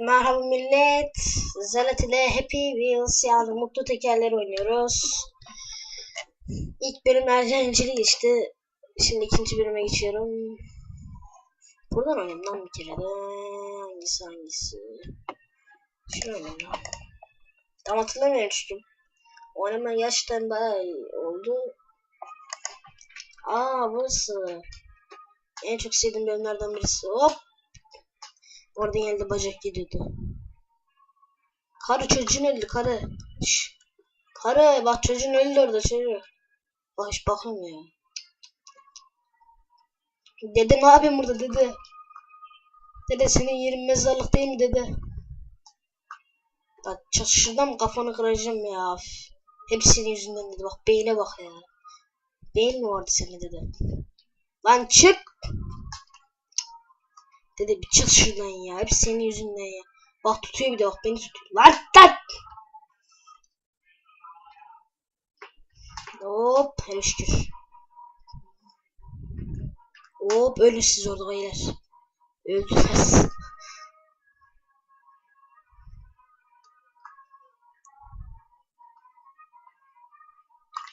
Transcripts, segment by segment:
Merhaba millet. Zelet ile Happy Wheels yani mutlu tekerler oynuyoruz. İlk bölüm eğlenceli geçti. Şimdi ikinci bölüme geçiyorum. Buradan oynayayım lan bir kere de. Hangisi hangisi? Şunu lan. Tam hatırlamıyorum çünkü. Oynama gerçekten bayağı oldu. Aa burası. En çok sevdiğim bölümlerden birisi. Hop. Orada geldi bacak gidiyordu. Karı çocuğun öldü karı. Şş. Karı bak çocuğun öldü orada çocuğu. Bak hiç bakmıyor ya. Dede ne yapayım burada dede? Dede senin yerin mezarlık değil mi dede? Bak şuradan kafanı kıracağım ya. Hepsinin yüzünden dedi. Bak beyne bak ya. Beyin mi vardı senin dede? Lan çık. Dede bir çık şuradan ya. Hep senin yüzünden ya. Bak tutuyor bir de bak beni tutuyor. Lan lan. Hop hele şükür. Hop ölün siz orada beyler. Öldünüz.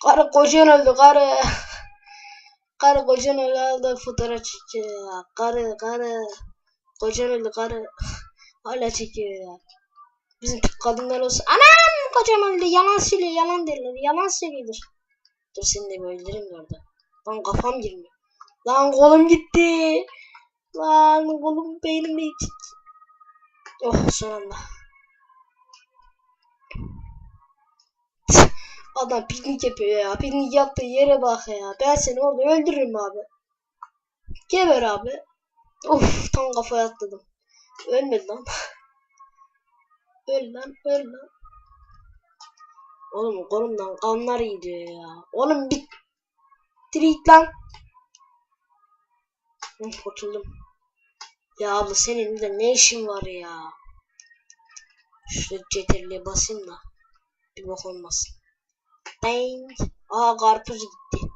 Karı kocan öldü karı. Karı kocan öldü fotoğraf çekiyor. Karı karı. Öldü karı. Hala çekiyor ya. Bizim Türk kadınlar olsa anam kocam öldü yalan söylüyor yalan derler yalan söylüyordur. Dur seni de bir öldüreyim de orada. Lan kafam girmiyor. Lan kolum gitti. Lan kolum beynim de gitti. Oh son anda. Adam piknik yapıyor ya. Piknik yaptığı yere bak ya. Ben seni orada öldürürüm abi. Geber abi. Of tam kafaya atladım. Ölmedi lan. öl lan öl lan. Oğlum kolumdan kanlar gidiyor ya. Oğlum bir Trit lan. Hı, kurtuldum. Ya abla senin de ne işin var ya? Şurada cetirliğe basayım da. Bir bok olmasın. Bang. Aa karpuz gitti.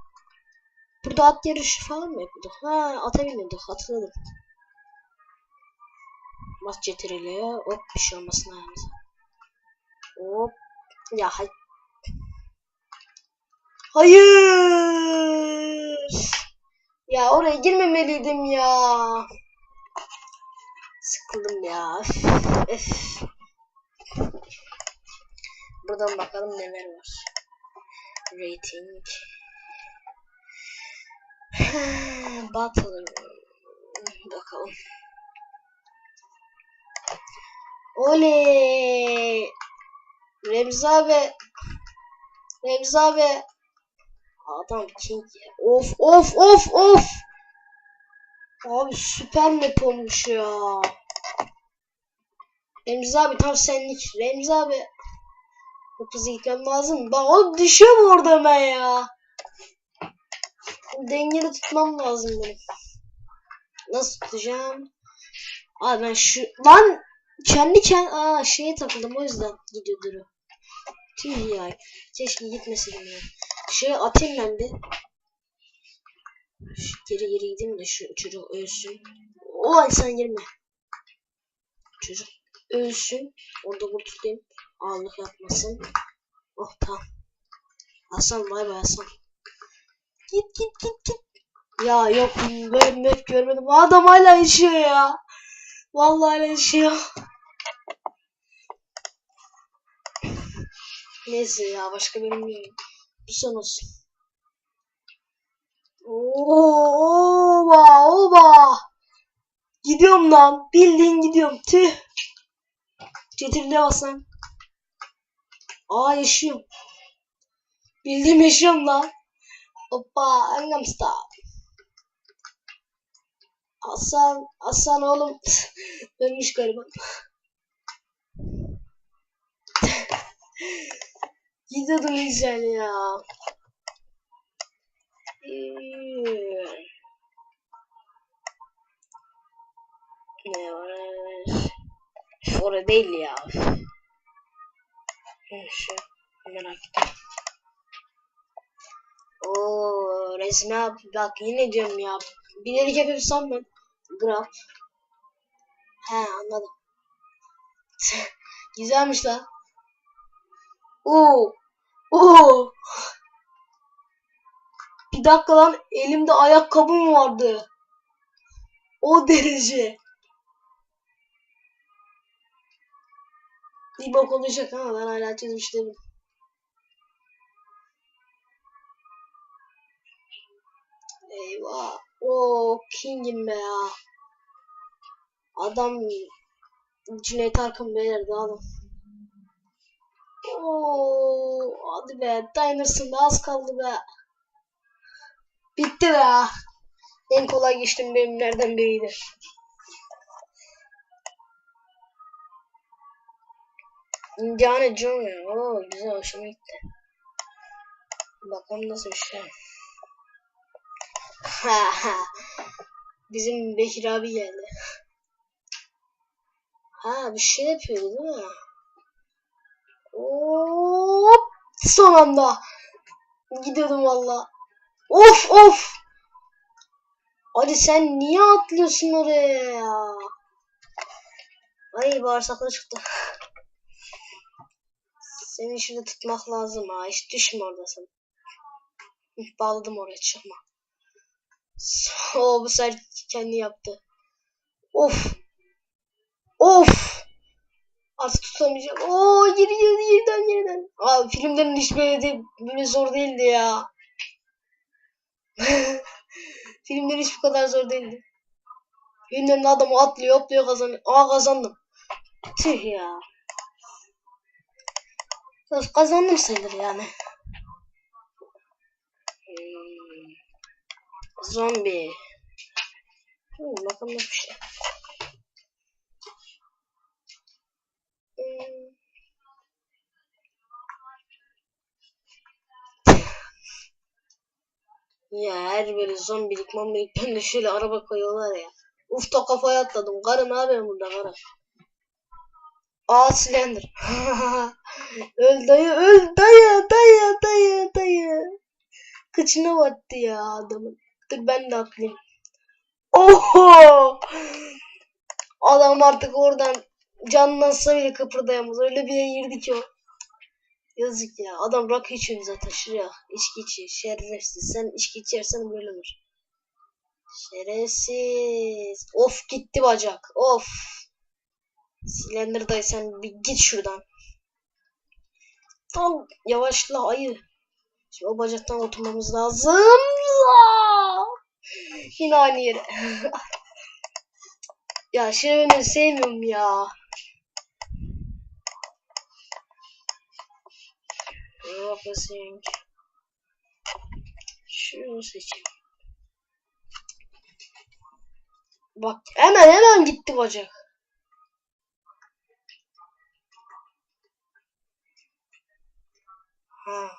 Burada at yarışı falan mı yapıyorduk? Ha ata biniyorduk hatırladım. Bas cetirliğe hop bir şey olmasın ayağımıza. Hop. Ya hay. Hayır. Ya oraya girmemeliydim ya. Sıkıldım ya. Öf, öf. Buradan bakalım neler var. Rating. Battle. Bakalım. Oley. Remzi abi. Remzi abi. Adam king ya. Of of of of. Abi süper map olmuş ya. Remzi abi tam senlik. Remzi abi. Çok hızlı gitmem lazım. Bak o düşüyor mu orada ben ya? Dengeli tutmam lazım benim. Nasıl tutacağım? Abi ben şu... Lan! Kendi kendi... Aa şeye takıldım o yüzden gidiyordur o. Tüh ya. Keşke gitmeseydim ya. Şey atayım ben bir. Şu geri geri gideyim de şu çocuk ölsün. O sen girme. Çocuk ölsün. Orada kurtulayım. Ağırlık yapmasın. Oh tamam. Hasan bay bay Hasan. Git git git git. Ya yok ben net görmedim. Adam hala yaşıyor ya. Vallahi hala yaşıyor. Neyse ya başka benim yok. Bir son olsun. Oba oba. Gidiyorum lan. Bildiğin gidiyorum. Tüh. Cetirle basan. Aa yaşıyorum. Bildiğim yaşıyorum lan. Hoppa Gangnam Style. Hasan, Hasan oğlum. Ölmüş gariban. Gidiyordum güzel ya. Ne var? Orada değil ya. Şu merak ettim. Oo, resme bak yine diyorum ya. Bilerek yapıyorsam ben. Graf. He anladım. Güzelmiş lan. Oo. Oo. Bir dakika lan elimde ayakkabım vardı. O derece. Bir bok olacak ama ben hala çözmüş değilim. Eyvah. O King'im be ya. Adam Cüneyt Arkın beyler dağılın. Oo, hadi be dayanırsın da az kaldı be. Bitti be. En kolay geçtim benimlerden biriydi. Indiana Jones. Oo, güzel hoşuma gitti. Bakalım nasıl bir şey. Bizim Bekir abi geldi. Ha bir şey yapıyordu değil mi? Hop! Son anda. Gidiyordum valla. Of of! Hadi sen niye atlıyorsun oraya ya? Ay bağırsakları çıktı. Seni şurada tutmak lazım ha. Hiç düşme oradasın. Bağladım oraya çıkma. O bu sefer kendi yaptı. Of. Of. Artık tutamayacağım. Oo geri geri yeniden yeniden. Abi filmlerin hiçbiri de böyle zor değildi ya. Filmler hiç bu kadar zor değildi. Filmlerin adamı atlıyor, atlıyor kazanıyor. Aa kazandım. Tüh ya. Öf, Kazandım sayılır yani. Hmm. Zombi. Hmm, bakalım bir şey. Hmm. Ya her böyle zombilik mombilik ben de şöyle araba koyuyorlar ya. Uf da kafaya atladım. Karı ne yapıyorsun burada karı? Aa silindir. öl dayı öl dayı dayı dayı dayı. Kıçına battı ya adamın. Dur ben de atlayayım. Oho! Adam artık oradan canlansa bile kıpırdayamaz. Öyle bir yere girdi ki o. Yazık ya. Adam rakı içiyor zaten şuraya. İçki içiyor. Şerefsiz. Sen içki içersen böyle olur. Şerefsiz. Of gitti bacak. Of. Slender dayı sen bir git şuradan. Tam yavaşla ayı. Şimdi o bacaktan oturmamız lazım. Yine aynı yere. ya Şirin'i sevmiyorum ya. Basayım. Şunu seçeyim. Bak hemen hemen gitti bacak. Ha.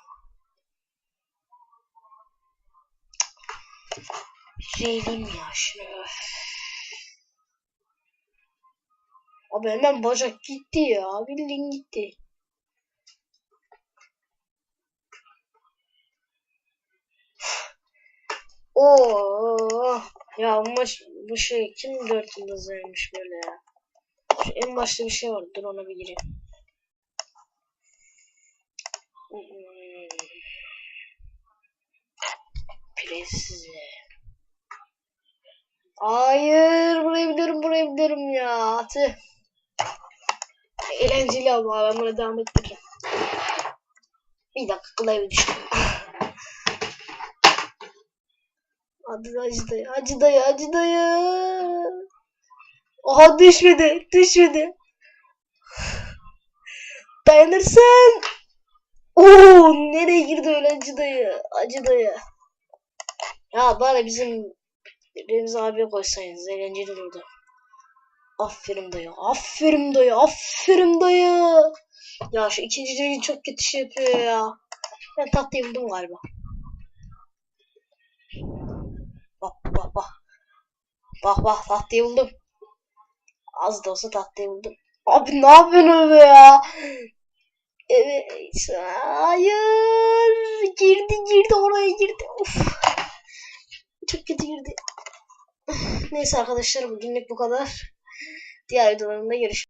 Şeydim ya şunu. Abi hemen bacak gitti ya. Bildiğin gitti. Oo ya bu maç bu şey kim dört yıldız vermiş böyle ya. Şu en başta bir şey var. Dur ona bir gireyim. Presize. Hayır burayı biliyorum burayı biliyorum ya. Tüh. Eğlenceli ama ben buna devam ettireyim. Bir dakika klavye düştü. Hadi acı dayı, acı dayı, acı dayı. Oha düşmedi, düşmedi. Dayanırsın. Oo, nereye girdi öyle acı dayı, acı dayı. Ya bari bizim Remzi abiye koysaydınız eğlenceli olurdu. Aferin dayı, aferin dayı, aferin dayı. Ya şu ikinci dayı çok kötü şey yapıyor ya. Ben tahtayı buldum galiba. Bak bak bak. Bak bak tahtayı buldum. Az da olsa tahtayı buldum. Abi ne yapıyorsun öyle ya? Evet. Hayır. Girdi girdi oraya girdi. Of. Çok kötü girdi. Neyse arkadaşlar bugünlük bu kadar. Diğer videolarımda görüşürüz.